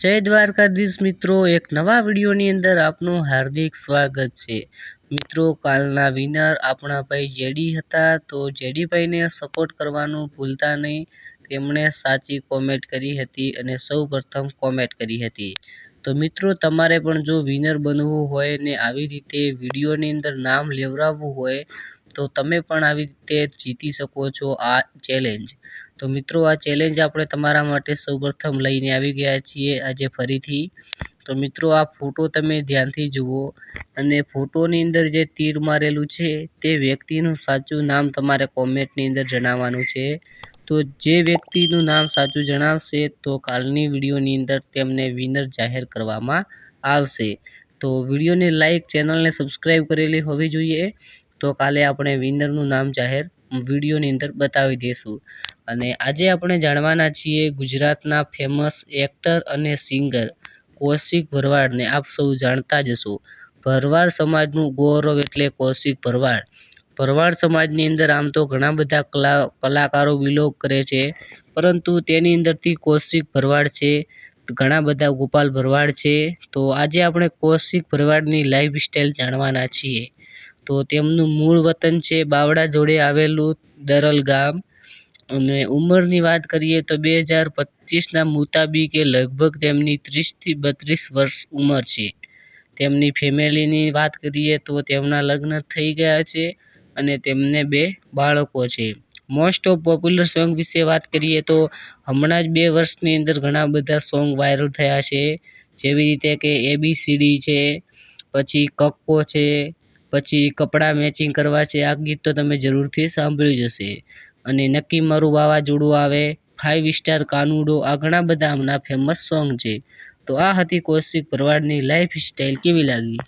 જય દ્વારકાધીશ મિત્રો, એક નવા વિડીયોની અંદર આપનું હાર્દિક સ્વાગત છે. મિત્રો, કાલના વિનર આપણા ભાઈ જેડી હતા, તો જેડીભાઈને સપોર્ટ કરવાનું ભૂલતા નહીં. તેમણે સાચી કોમેન્ટ કરી હતી અને સૌ પ્રથમ કોમેન્ટ કરી હતી. તો મિત્રો, તમારે પણ જો વિનર બનવું હોય ને આવી રીતે વિડીયોની અંદર નામ લેવડાવવું હોય, તો તમે પણ આવી રીતે જીતી શકો છો આ ચેલેન્જ તો મિત્રો, આ ચેલેન્જ આપણે તમારા માટે સૌપ્રથમ લઈને આવી ગયા છીએ આજે ફરીથી. તો મિત્રો, આ ફોટો તમે ધ્યાનથી જુઓ અને ફોટોની અંદર જે તીર મારેલું છે, તે વ્યક્તિનું સાચું નામ તમારે કોમેન્ટની અંદર જણાવવાનું છે. તો જે વ્યક્તિનું નામ સાચું જણાવશે તો કાલની વિડીયોની અંદર તેમને વિનર જાહેર કરવામાં આવશે. તો વિડીયોને લાઈક ચેનલને સબસ્ક્રાઈબ કરેલી હોવી જોઈએ. તો કાલે આપણે વિનરનું નામ જાહેર વિડીયોની અંદર બતાવી દઈશું અને આજે આપણે જાણવાના છીએ ગુજરાતના ફેમસ એક્ટર અને સિંગર કૌશિક ભરવાડને. આપ સૌ જાણતા જ હશો. ભરવાડ સમાજનું ગૌરવ એટલે કૌશિક ભરવાડ. ભરવાડ સમાજની અંદર આમ તો ઘણા બધા કલા, કલાકારો બિલોંગ કરે છે. પરંતુ તેની અંદરથી કૌશિક ભરવાડ છે, ઘણા બધા ગોપાલ ભરવાડ છે. તો આજે આપણે કૌશિક ભરવાડની લાઈફ સ્ટાઈલ જાણવાના છીએ. તો તેમનું મૂળ વતન છે બાવડા જોડે આવેલું દરલ ગામ. અને ઉંમરની વાત કરીએ તો બે હજાર પચીસના મુતાબિકે લગભગ તેમની ત્રીસથી બત્રીસ વર્ષ ઉંમર છે. તેમની ફેમિલીની વાત કરીએ તો તેમના લગ્ન થઈ ગયા છે. અને તેમને બે બાળકો છે. મોસ્ટ ઓફ પોપ્યુલર સોંગ વિશે વાત કરીએ તો હમણાં જ બે વર્ષની અંદર ઘણા બધા સોંગ વાયરલ થયા છે. જેવી રીતે કે એબીસીડી છે, પછી કક્કો છે, પછી કપડાં મેચિંગ કરવા છે. આ ગીત તો તમે જરૂરથી સાંભળ્યું જ હશે. અને નક્કી મારું વાવાઝોડું આવે ફાઇવ સ્ટાર કાનુડો આ ઘણા બધા હમણાં ફેમસ સોંગ છે. તો આ હતી કૌશિક ભરવાડની લાઈફ સ્ટાઈલ કેવી લાગી?